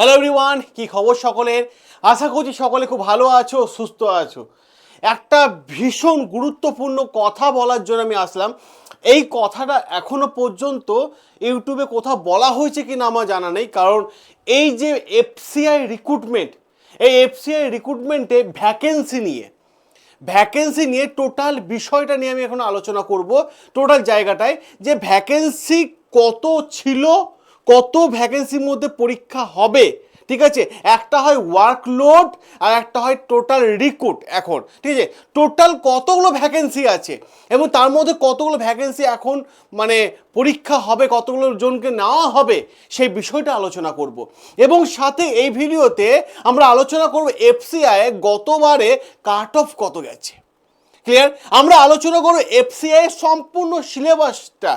Hello everyone কি খবর সকলের? আশা করছি সকলে খুব ভালো আছো, সুস্থ আছো। একটা ভীষণ গুরুত্বপূর্ণ কথা বলার জন্য আমি আসলাম। এই কথাটা এখনও পর্যন্ত ইউটিউবে কোথাও বলা হয়েছে কি না আমার জানা নেই, কারণ এই যে এফসিআই রিক্রুটমেন্ট এই এফসিআই রিক্রুটমেন্টে ভ্যাকেন্সি নিয়ে ভ্যাকেন্সি নিয়ে টোটাল বিষয়টা নিয়ে আমি এখন আলোচনা করব টোটাল জায়গাটায়, যে ভ্যাকেন্সি কত ছিল কত ভ্যাকেন্সির মধ্যে পরীক্ষা হবে? ঠিক আছে? একটা হয় ওয়ার্কলোড আর একটা হয় টোটাল রিক্রুট এখন। ঠিক আছে? টোটাল কতগুলো ভ্যাকেন্সি আছে? এবং তার মধ্যে কতগুলো ভ্যাকেন্সি এখন মানে পরীক্ষা হবে, কতগুলো জনকে নেওয়া হবে, সেই বিষয়টা আলোচনা করব। এবং সাথে এই ভিডিওতে আমরা আলোচনা করব এফসিআই গতবারে কাট অফ কত গেছে। ক্লিয়ার আমরা আলোচনা করব এফসিআই সম্পূর্ণ সিলেবাসটা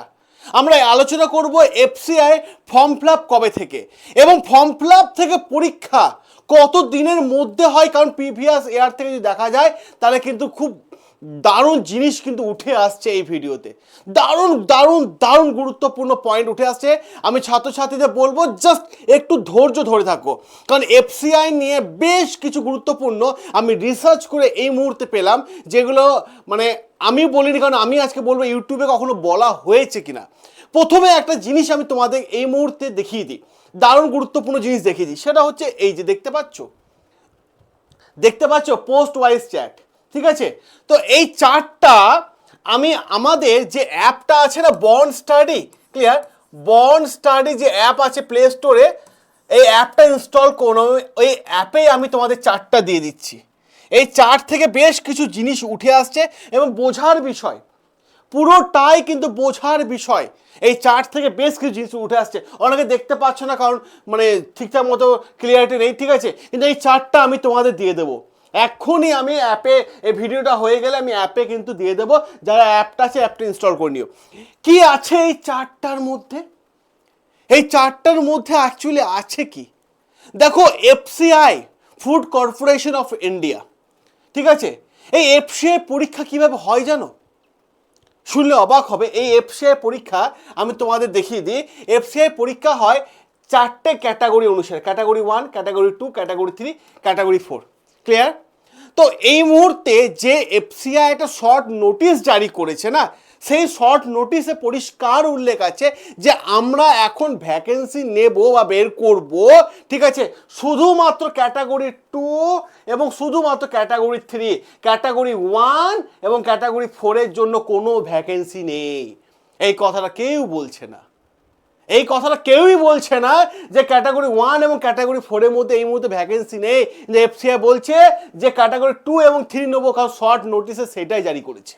আমরা আলোচনা করব এফসিআই ফর্ম ফিল কবে থেকে? এবং ফর্ম ফিল থেকে পরীক্ষা কত দিনের মধ্যে হয়? কারণ প্রিভিয়াস ইয়ার থেকে যদি দেখা যায়, তাহলে কিন্তু খুব দারুণ জিনিস কিন্তু উঠে আসছে এই ভিডিওতে। দারুণ দারুণ দারুণ গুরুত্বপূর্ণ পয়েন্ট উঠে আসছে। আমি ছাত্রছাত্রীদের বলব জাস্ট একটু ধৈর্য ধরে থাকো। কারণ এফসিআই নিয়ে বেশ কিছু গুরুত্বপূর্ণ আমি রিসার্চ করে এই মুহূর্তে পেলাম, যেগুলো মানে আমি বলিনি, কারণ আমি আজকে বলব ইউটিউবে কখনো বলা হয়েছে কিনা। প্রথমে একটা জিনিস আমি তোমাদের এই মুহূর্তে দেখিয়ে দিই। দারুণ গুরুত্বপূর্ণ জিনিস দেখিয়ে দিই। সেটা হচ্ছে এই যে দেখতে পাচ্ছ? দেখতে পাচ্ছ পোস্ট ওয়াইজ চ্যাট ঠিক আছে? তো এই চার্টটা আমি আমাদের যে অ্যাপটা আছে না bond study clear bond study যে অ্যাপ আছে প্লে স্টোরে এই অ্যাপটা ইনস্টল করো ওই অ্যাপেই আমি তোমাদের চার্টটা দিয়ে দিচ্ছি। এই চার্ট থেকে বেশ কিছু জিনিস উঠে আসছে এবং বোঝার বিষয়, পুরোটাই কিন্তু বোঝার বিষয়, এই চার্ট থেকে বেশ কিছু জিনিস উঠে আসছে। অনেকে দেখতে পাচ্ছ না, কারণ মানে ঠিকঠাক মতো ক্লিয়ারিটি নেই, ঠিক আছে? কিন্তু এই চার্টটা আমি তোমাদের দিয়ে দেবো। এক্ষুনি আমি অ্যাপে, এই ভিডিওটা হয়ে গেলে আমি অ্যাপে কিন্তু দিয়ে দেবো। যারা অ্যাপটা আছে, অ্যাপটা ইনস্টল করে নিও। কি আছে এই চারটার মধ্যে? এই চারটার মধ্যে অ্যাকচুয়ালি আছে কি? দেখো FCI food corporation of India ঠিক আছে? এই এফসিআই পরীক্ষা কীভাবে হয় জানো? শুনলে অবাক হবে। এই এফসিআই পরীক্ষা আমি তোমাদের দেখিয়ে দিই। এফসিআই পরীক্ষা হয় চারটে ক্যাটাগরি অনুসারে। Category one category two category three category four clear তো এই মুহূর্তে যে এফসিআই একটা শর্ট নোটিশ জারি করেছে না, সেই শর্ট নোটিশে পরিষ্কার উল্লেখ আছে যে আমরা এখন ভ্যাকেন্সি নেব বা বের করব, ঠিক আছে? শুধুমাত্র ক্যাটাগরি টু এবং শুধুমাত্র ক্যাটাগরি থ্রি ক্যাটাগরি ওয়ান এবং ক্যাটাগরি ফোরের জন্য কোনো ভ্যাকেন্সি নেই। এই কথাটা কেউ বলছে না। এই কথাটা কেউই বলছে না যে ক্যাটাগরি ওয়ান এবং ক্যাটাগরি ফোরের মধ্যে এই মুহূর্তে ভ্যাকেন্সি নেই। যে এফসিআই বলছে যে ক্যাটাগরি টু এবং থ্রি নেব, কারণ শর্ট নোটিসে সেটাই জারি করেছে।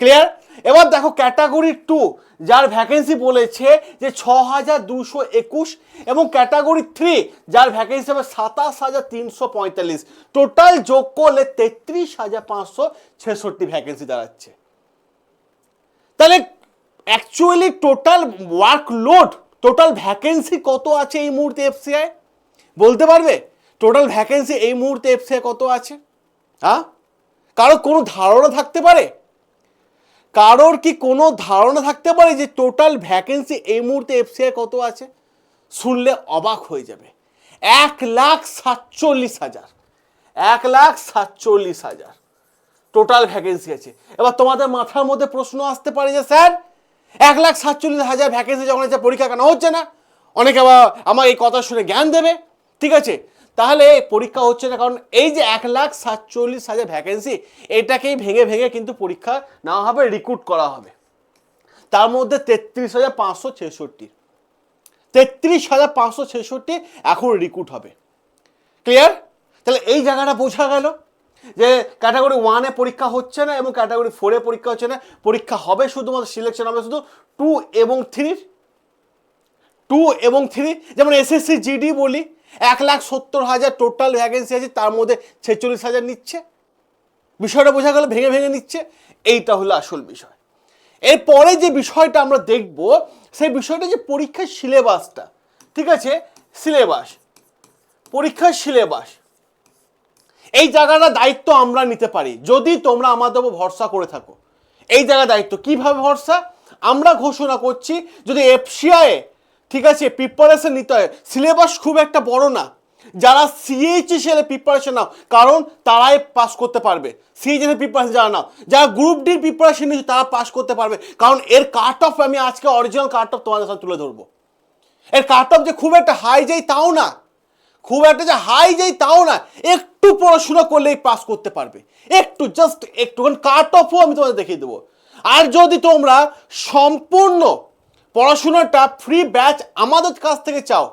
ক্লিয়ার এবার দেখো ক্যাটাগরি টু যার ভ্যাকেন্সি বলেছে যে ছ হাজার দুশো একুশ এবং ক্যাটাগরি থ্রি যার ভ্যাকেন্সি হবে সাতাশ হাজার তিনশো পঁয়তাল্লিশ। টোটাল যোগ করলে তেত্রিশ হাজার পাঁচশো ছেষট্টি ভ্যাকেন্সি দাঁড়াচ্ছে। তাহলে actually total workload total vacancy কত আছে এই মুহূর্তে এফসিআই বলতে পারবে? টোটাল ভ্যাকেন্সি এই মুহূর্তে এফসিআই কত আছে? হ্যাঁ কারও কোনো ধারণা থাকতে পারে? কারোর কি কোনো ধারণা থাকতে পারে যে টোটাল ভ্যাকেন্সি এই মুহূর্তে এফসিআই কত আছে? শুনলে অবাক হয়ে যাবে। এক লাখ সাতচল্লিশ হাজার। এক লাখ সাতচল্লিশ হাজার টোটাল ভ্যাকেন্সি আছে। এবার তোমাদের মাথার মধ্যে প্রশ্ন আসতে পারে যে, স্যার এক লাখ সাতচল্লিশ হাজার ভ্যাকেন্সি যখন হচ্ছে পরীক্ষা কেন হচ্ছে না? অনেকে আবার আমার এই কথা শুনে জ্ঞান দেবে। ঠিক আছে? তাহলে পরীক্ষা হচ্ছে না, কারণ এই যে এক লাখ সাতচল্লিশ হাজার ভ্যাকেন্সি এটাকেই ভেঙে ভেঙে কিন্তু পরীক্ষা নেওয়া হবে রিক্রুট করা হবে। তার মধ্যে তেত্রিশ হাজার পাঁচশো ছেষট্টি। তেত্রিশ হাজার পাঁচশো ছেষট্টি এখন রিক্রুট হবে। ক্লিয়ার তাহলে এই জায়গাটা বোঝা গেল। যে ক্যাটাগরি ওয়ানে পরীক্ষা হচ্ছে না এবং ক্যাটাগরি ফোরে পরীক্ষা হচ্ছে না, পরীক্ষা হবে শুধুমাত্র সিলেকশন হবে শুধু টু এবং থ্রির টু এবং থ্রি যেমন এসএসসি জিডি বলি, এক লাখ সত্তর হাজার টোটাল ভ্যাকেন্সি আছে, তার মধ্যে ছেচল্লিশ হাজার নিচ্ছে। বিষয়টা বোঝা গেল, ভেঙে ভেঙে নিচ্ছে। এইটা হলো আসল বিষয়। এরপরে যে বিষয়টা আমরা দেখব, সেই বিষয়টা যে পরীক্ষার সিলেবাসটা ঠিক আছে? সিলেবাস পরীক্ষার সিলেবাস এই জায়গাটা দায়িত্ব আমরা নিতে পারি। যদি তোমরা আমাদের উপর ভরসা করে থাকো। এই জায়গা দায়িত্ব কীভাবে ভরসা? আমরা ঘোষণা করছি, যদি এফসিআই ঠিক আছে প্রিপারেশন নিতে হয় সিলেবাস খুব একটা বড় না। যারা সিএইচএস এর প্রিপারেশন নাও, কারণ তারাই পাস করতে পারবে। সিএইচএস এর প্রিপারেশন যারা নাও, যারা গ্রুপ ডির প্রিপারেশন নিচ্ছে তারা পাস করতে পারবে। কারণ এর কাট অফ আমি আজকে অরিজিনাল কাট অফ তোমাদের সাথে তুলে ধরবো। এর কাট অফ যে খুব একটা হাই যাই, তাও না। খুব একটা যে হাই যাই তাও না, একটু পড়াশোনা করলেই পাস করতে পারবে। একটু জাস্ট একটু কাট অফও আমি তোমাদের দেখিয়ে দেবো। আর যদি তোমরা সম্পূর্ণ পড়াশোনাটা ফ্রি ব্যাচ আমাদের কাছ থেকে চাও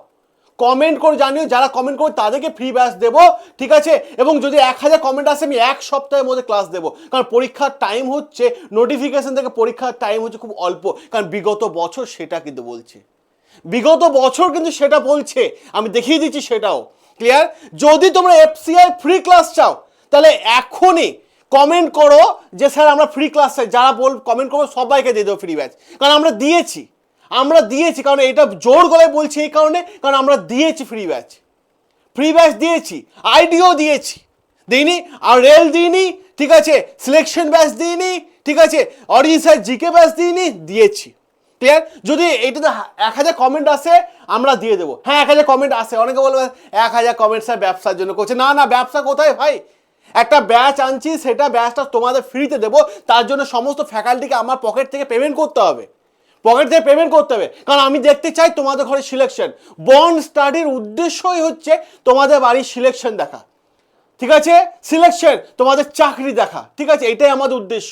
কমেন্ট করে জানিও, যারা কমেন্ট করবে তাদেরকে ফ্রি ব্যাচ দেবো, ঠিক আছে? এবং যদি এক হাজার কমেন্ট আসে, আমি এক সপ্তাহের মধ্যে ক্লাস দেবো। কারণ পরীক্ষার টাইম হচ্ছে নোটিফিকেশন থেকে পরীক্ষার টাইম হচ্ছে খুব অল্প। কারণ বিগত বছর সেটা কিন্তু বলছে। বিগত বছর কিন্তু সেটা বলছে। আমি দেখিয়ে দিচ্ছি সেটাও। ক্লিয়ার যদি তোমরা এফসিআই ফ্রি ক্লাস চাও, তাহলে এখনই কমেন্ট করো যে, স্যার, আমরা ফ্রি ক্লাস চাই। যারা বল কমেন্ট করব, সবাইকে দিয়ে দেবো ফ্রি ব্যাচ কারণ আমরা দিয়েছি। আমরা দিয়েছি, কারণ এটা জোর গলায় বলছি এই কারণে, কারণ আমরা দিয়েছি ফ্রি ব্যাচ ফ্রি ব্যাচ দিয়েছি আইডিও দিয়েছি। দিইনি, আর রেল দিইনি, ঠিক আছে? সিলেকশন ব্যাচ দিইনি, ঠিক আছে? অডিয়েন্সের জিকে ব্যাচ দিইনি, দিয়েছি। ক্লিয়ার যদি এইটাতে এক হাজার কমেন্ট আসে, আমরা দিয়ে দেবো। হ্যাঁ এক হাজার কমেন্ট আসে। অনেকে বলবে, এক হাজার কমেন্ট স্যার ব্যবসার জন্য করছে। না না, ব্যবসা কোথায় ভাই? একটা ব্যাচ আনছি, সেটা ব্যাচটা তোমাদের ফ্রিতে দেবো। তার জন্য সমস্ত ফ্যাকাল্টিকে আমার পকেট থেকে পেমেন্ট করতে হবে। পকেট থেকে পেমেন্ট করতে হবে। কারণ আমি দেখতে চাই তোমাদের ঘরে সিলেকশন বন্ড স্টাডির উদ্দেশ্যই হচ্ছে তোমাদের বাড়ির সিলেকশন দেখা। ঠিক আছে? সিলেকশন তোমাদের চাকরি দেখা। ঠিক আছে? এটাই আমাদের উদ্দেশ্য।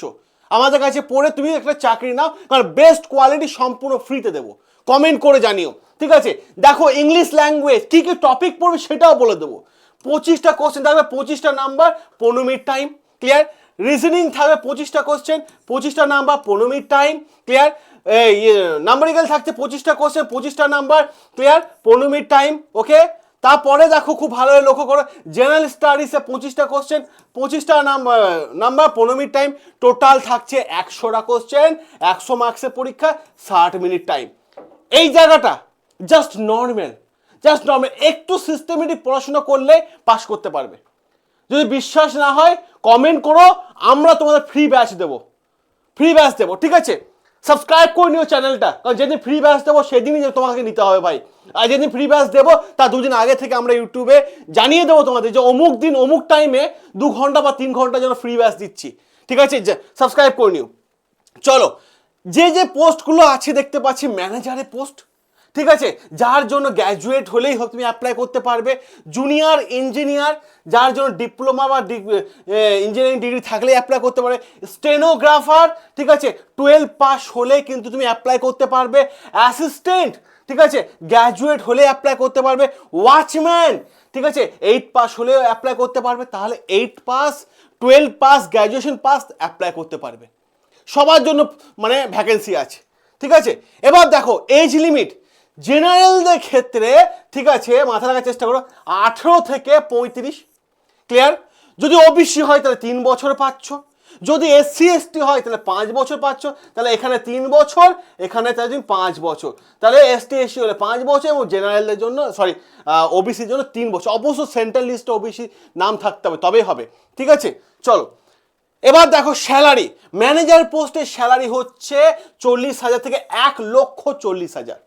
আমাদের কাছে পড়ে তুমি একটা চাকরি নাও, কারণ বেস্ট কোয়ালিটি সম্পূর্ণ ফ্রিতে দেবো। কমেন্ট করে জানিও, ঠিক আছে? দেখো ইংলিশ ল্যাঙ্গুয়েজ কী কী টপিক পড়বে সেটাও বলে দেবো। পঁচিশটা কোশ্চেন থাকবে, পঁচিশটা নাম্বার পনেরো মিনিট টাইম ক্লিয়ার রিজনিং থাকবে পঁচিশটা কোশ্চেন পঁচিশটা নাম্বার পনেরো মিনিট টাইম ক্লিয়ার নাম্বারিক্যাল থাকছে পঁচিশটা কোশ্চেন পঁচিশটা নাম্বার ক্লিয়ার পনেরো মিনিট টাইম ওকে তারপরে দেখো খুব ভালোভাবে লক্ষ্য করো জেনারেল স্টাডিসে পঁচিশটা কোশ্চেন পঁচিশটা নাম্বার নাম্বার পনেরো মিনিট টাইম টোটাল থাকছে একশোটা কোশ্চেন একশো মার্কসের পরীক্ষা, ষাট মিনিট টাইম এই জায়গাটা জাস্ট নর্মাল জাস্ট নর্মাল একটু সিস্টেমেটিক পড়াশোনা করলে পাস করতে পারবে। যদি বিশ্বাস না হয় কমেন্ট করো, আমরা তোমাদের ফ্রি ব্যাচ দেবো। ফ্রি ব্যাচ দেবো, ঠিক আছে? সাবস্ক্রাইব করে নিও চ্যানেলটা কারণ যেদিন ফ্রি ব্যাস দেবো, সেদিনই তোমাকে নিতে হবে ভাই। আর যেদিন ফ্রি ব্যাস দেবো তা দুদিন আগে থেকে আমরা ইউটিউবে জানিয়ে দেবো তোমাদের যে অমুক দিন, অমুক টাইমে দু ঘণ্টা বা তিন ঘণ্টা যেন ফ্রি ব্যাস দিচ্ছি। ঠিক আছে? সাবস্ক্রাইব করে নিও। চলো, যে যে পোস্টগুলো আছে দেখতে পাচ্ছি ম্যানেজারের পোস্ট ঠিক আছে? যার জন্য গ্র্যাজুয়েট হলেই হোক তুমি অ্যাপ্লাই করতে পারবে। জুনিয়র ইঞ্জিনিয়ার যার জন্য ডিপ্লোমা বা ইঞ্জিনিয়ারিং ডিগ্রি থাকলে অ্যাপ্লাই করতে পারবে। স্টেনোগ্রাফার ঠিক আছে? টুয়েলভ পাস হলে কিন্তু তুমি অ্যাপ্লাই করতে পারবে। অ্যাসিস্ট্যান্ট ঠিক আছে? গ্র্যাজুয়েট হলে অ্যাপ্লাই করতে পারবে। ওয়াচম্যান ঠিক আছে? এইট পাস হলেও অ্যাপ্লাই করতে পারবে। তাহলে eight pass twelve pass graduation pass apply করতে পারবে। সবার জন্য মানে ভ্যাকেন্সি আছে। ঠিক আছে? এবার দেখো এজ লিমিট জেনারেলদের ক্ষেত্রে, ঠিক আছে, মাথা রাখার চেষ্টা করো, আঠেরো থেকে পঁয়ত্রিশ ক্লিয়ার যদি ওবিসি হয়, তাহলে তিন বছর পাচ্ছ। যদি এসসি এসটি হয়, তাহলে পাঁচ বছর পাচ্ছ। তাহলে এখানে তিন বছর, এখানে তাহলে তুমি পাঁচ বছর। তাহলে এসটি এসসি হলে পাঁচ বছর এবং জেনারেলদের জন্য সরি ওবিসির জন্য তিন বছর। অবশ্য সেন্ট্রাল লিস্টে ওবিসি নাম থাকতে হবে, তবেই হবে। ঠিক আছে? চলো। এবার দেখো স্যালারি ম্যানেজার পোস্টের স্যালারি হচ্ছে চল্লিশ হাজার থেকে এক লক্ষ চল্লিশ হাজার।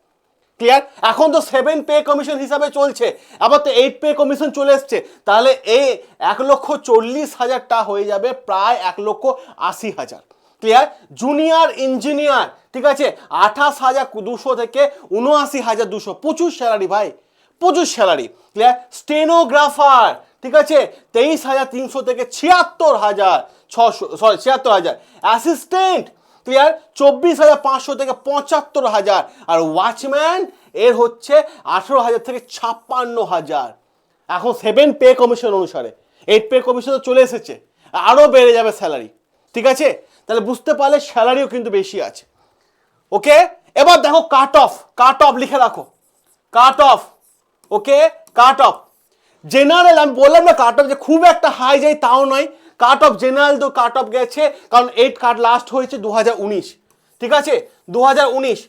ক্লিয়ার এখন তো সেভেন পে কমিশন হিসাবে চলছে। আবার তো এইট পে কমিশন চলে এসছে। তাহলে এই এক লক্ষ চল্লিশ হাজারটা হয়ে যাবে প্রায় এক লক্ষ আশি হাজার। ক্লিয়ার জুনিয়র ইঞ্জিনিয়ার ঠিক আছে? আঠাশ হাজার দুশো থেকে উনআশি হাজার দুশো। প্রচুর স্যালারি ভাই। প্রচুর স্যালারি ক্লিয়ার স্টেনোগ্রাফার ঠিক আছে? তেইশ হাজার তিনশো থেকে ছিয়াত্তর হাজার ছশো সরি ছিয়াত্তর হাজার। অ্যাসিস্ট্যান্ট ক্লিয়ার চব্বিশ হাজার পাঁচশো থেকে পঁচাত্তর হাজার। আর ওয়াচম্যান এর হচ্ছে আঠেরো হাজার থেকে ছাপ্পান্ন হাজার। এখন সেভেন পে কমিশন অনুসারে। এইট পে কমিশন তো চলে এসেছে। আরও বেড়ে যাবে স্যালারি ঠিক আছে? তাহলে বুঝতে পারলে স্যালারিও কিন্তু বেশি আছে। ওকে? এবার দেখো কাট অফ কাট অফ লিখে রাখো। Cut off okay? Cut off general আমি বললাম না কাট অফ যে খুব একটা হাই যায় তাও নয়। কাট অফ জেনারেল তো কাট অফ গেছে, কারণ এইট কাট লাস্ট হয়েছে দু হাজার উনিশ। ঠিক আছে? দু হাজার উনিশ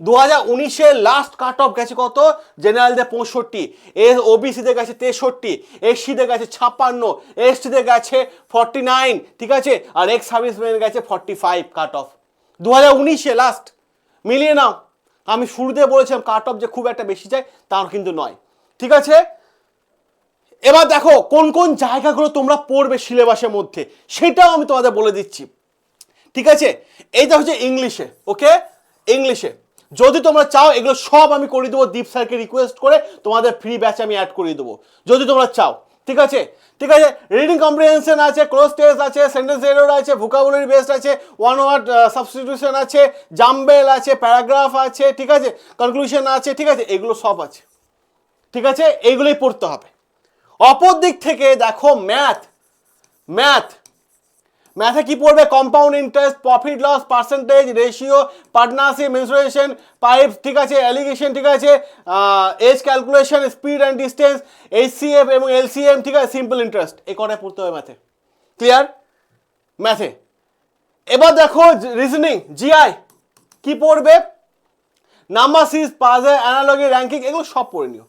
দু হাজার উনিশে লাস্ট কাট অফ গেছে কত? জেনারেলদের পঁয়ষট্টি এস ওবিসিদের গেছে তেষট্টি এসসিদের গেছে ছাপ্পান্ন এসটিদের গেছে ফর্টি নাইন ঠিক আছে? আর এক্স সার্ভিসম্যান গেছে ফর্টি ফাইভ কাট অফ দু হাজার উনিশে লাস্ট মিলিয়ে নাও। আমি শুরুতে বলেছিলাম কাট অফ যে খুব একটা বেশি যায় তার কিন্তু নয়। ঠিক আছে? এবার দেখো, কোন কোন জায়গাগুলো তোমরা পড়বে সিলেবাসের মধ্যে, সেটাও আমি তোমাদের বলে দিচ্ছি। ঠিক আছে? এইটা হচ্ছে ইংলিশে, ওকে? ইংলিশে। যদি তোমরা চাও, এগুলো সব আমি করে দেবো দীপ স্যারকে রিকোয়েস্ট করে, তোমাদের ফ্রি ব্যাচ আমি অ্যাড করে দেবো। যদি তোমরা চাও, ঠিক আছে? ঠিক আছে? রিডিং কম্প্রিহেনশন আছে ক্লোজ টেস্ট আছে সেন্টেন্স এরর আছে ভোকাবুলারি বেসড আছে ওয়ান ওয়ার্ড সাবস্টিটিউশন আছে জাম্বেল আছে প্যারাগ্রাফ আছে, ঠিক আছে? কনক্লুশন আছে, ঠিক আছে? এগুলো সব আছে। ঠিক আছে? এইগুলোই পড়তে হবে। অপর দিক থেকে দেখো ম্যাথ ম্যাথ ম্যাথে কি পড়বে? Compound interest profit loss percentage ratio partnership mensuration pipe ঠিক আছে অ্যালিগেশন ঠিক আছে age calculation speed and distance HCF এবং এলসিএম ঠিক আছে সিম্পল ইন্টারেস্ট এই কটায় পড়তে হবে ম্যাথে ক্লিয়ার ম্যাথে এবার দেখো রিজনিং জিআই কি পড়বে? নাম্বার সিজ পাজে অ্যানালজি র্যাঙ্কিং এগুলো সব পড়ে নিও।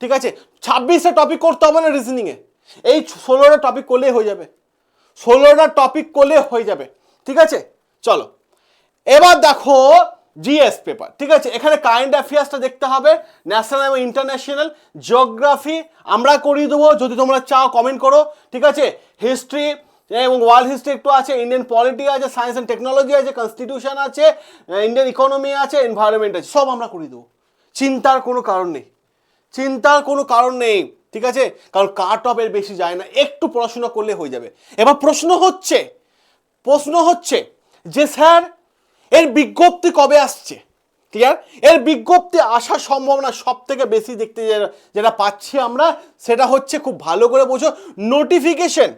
ঠিক আছে? ছাব্বিশটা টপিক করতে হবে না রিজনিংয়ে এই ষোলোটা টপিক করলেই হয়ে যাবে। ষোলোটা টপিক করলে হয়ে যাবে। ঠিক আছে? চলো। এবার দেখো জিএস পেপার ঠিক আছে? এখানে কারেন্ট অ্যাফেয়ার্সটা দেখতে হবে। ন্যাশনাল এবং ইন্টারন্যাশনাল জিওগ্রাফি আমরা করিয়ে দেবো। যদি তোমরা চাও কমেন্ট করো। ঠিক আছে? হিস্ট্রি এবং ওয়ার্ল্ড হিস্ট্রি একটু আছে। ইন্ডিয়ান পলিটি আছে সায়েন্স অ্যান্ড টেকনোলজি আছে কনস্টিটিউশন আছে ইন্ডিয়ান ইকোনমি আছে এনভায়রনমেন্ট আছে, সব আমরা করিয়ে দেবো। চিন্তার কোনো কারণ নেই। চিন্তার কোনো কারণ নেই, ঠিক আছে? কারণ কাট অফ এর বেশি যায় না, একটু পড়াশোনা করলে হয়ে যাবে। এবার প্রশ্ন হচ্ছে প্রশ্ন হচ্ছে যে স্যার, এর বিজ্ঞপ্তি কবে আসছে? ক্লিয়ার এর বিজ্ঞপ্তি আসার সম্ভাবনা সব থেকে বেশি দেখতে যেটা পাচ্ছি আমরা, সেটা হচ্ছে খুব ভালো করে বোঝো নোটিফিকেশন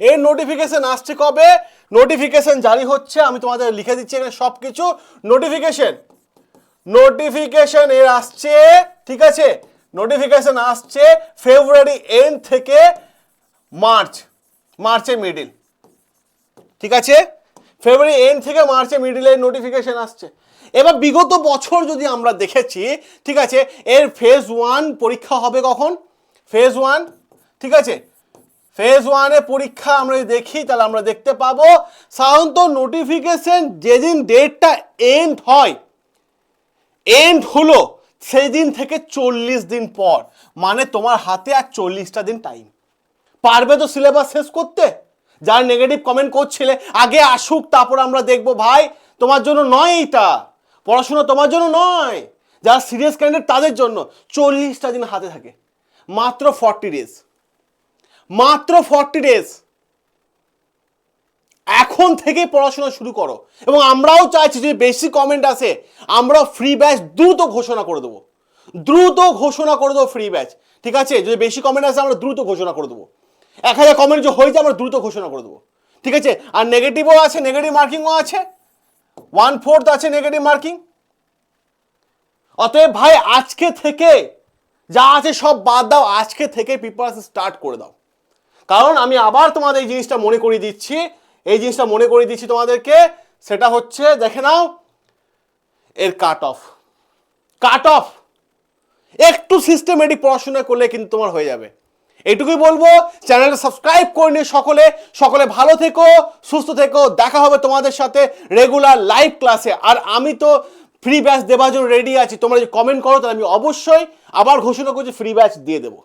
এর নোটিফিকেশন আসছে কবে? নোটিফিকেশন জারি হচ্ছে, আমি তোমাদের লিখে দিচ্ছি এখানে সব কিছু নোটিফিকেশন নোটিফিকেশন এর আসছে, ঠিক আছে? নোটিফিকেশন আসছে ফেব্রুয়ারি এন্ড থেকে মার্চ মার্চের মিডিল ঠিক আছে? ফেব্রুয়ারি এন্ড থেকে মার্চের মিডিলে নোটিফিকেশন আসছে। এবার বিগত বছর যদি আমরা দেখেছি, ঠিক আছে, এর ফেজ ওয়ান পরীক্ষা হবে কখন? ফেজ ওয়ান ঠিক আছে? ফেজ ওয়ানে পরীক্ষা আমরা যদি দেখি, তাহলে আমরা দেখতে পাবো, সাধারণত নোটিফিকেশন যেদিন ডেটটা এন্ড হয় এন্ড হলো সেই দিন থেকে চল্লিশ দিন পর। মানে তোমার হাতে আর চল্লিশটা দিন টাইম পারবে তো সিলেবাস শেষ করতে? যার নেগেটিভ কমেন্ট করছিলে, আগে আসুক, তারপর আমরা দেখব। ভাই, তোমার জন্য নয় এইটা। পড়াশোনা তোমার জন্য নয়। যারা সিরিয়াস ক্যান্ডিডেট তাদের জন্য। চল্লিশটা দিন হাতে থাকে। মাত্র ফর্টি ডেজ মাত্র ফর্টি ডেজ এখন থেকে পড়াশোনা শুরু করো। এবং আমরাও চাইছি যদি বেশি কমেন্ট আসে আমরা ফ্রি ব্যাচ দ্রুত ঘোষণা করে দেবো। দ্রুত ঘোষণা করে দেবো ফ্রি ব্যাচ ঠিক আছে? যদি বেশি কমেন্ট আসে, আমরা দ্রুত ঘোষণা করে দেবো। এক হাজার কমেন্ট যে হয়েছে, আমরা দ্রুত ঘোষণা করে দেবো। ঠিক আছে? আর নেগেটিভও আছে নেগেটিভ মার্কিংও আছে। ওয়ান ফোর্থ আছে নেগেটিভ মার্কিং অতএব ভাই, আজকে থেকে যা আছে সব বাদ দাও, আজকে থেকে প্রিপারেশন স্টার্ট করে দাও। কারণ আমি আবার তোমাদের এই জিনিসটা মনে করিয়ে দিচ্ছি এই জিনিসটা মনে করিয়ে দিচ্ছি তোমাদেরকে। সেটা হচ্ছে, দেখে নাও, এর কাট অফ কাট অফ একটু সিস্টেমেটিক পড়াশোনা করলে কিন্তু তোমার হয়ে যাবে। এইটুকুই বলব চ্যানেলটা সাবস্ক্রাইব করে নিয়ে সকলে। সকলে ভালো থেকো, সুস্থ থেকো। দেখা হবে তোমাদের সাথে রেগুলার লাইভ ক্লাসে আর আমি তো ফ্রি ব্যাচ দেওয়ার জন্য রেডি আছি। তোমরা যদি কমেন্ট করো, তাহলে আমি অবশ্যই আবার ঘোষণা করছি ফ্রি ব্যাচ দিয়ে দেবো।